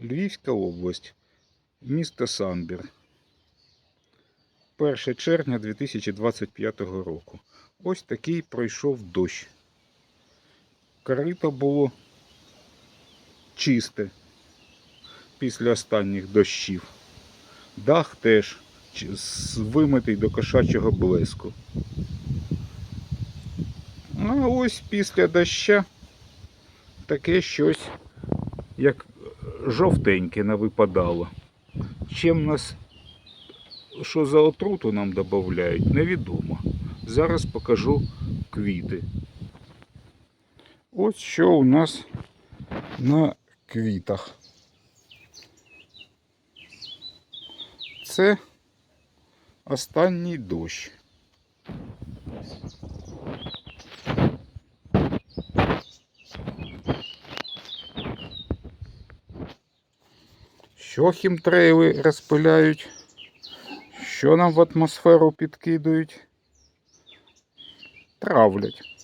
Львівська область, місто Самбір. 1 червня 2025 року. Ось такий пройшов дощ. Корито було чисте після останніх дощів. Дах теж вимитий до кошачого блеску. А ось після доща таке щось, як жовтеньке навипадало. Чим нас, що за отруту нам додають, невідомо. Зараз покажу квіти. Ось що у нас на квітах. Це останній дощ. Що хімтрейли розпиляють? Що нам в атмосферу підкидують? Травлять.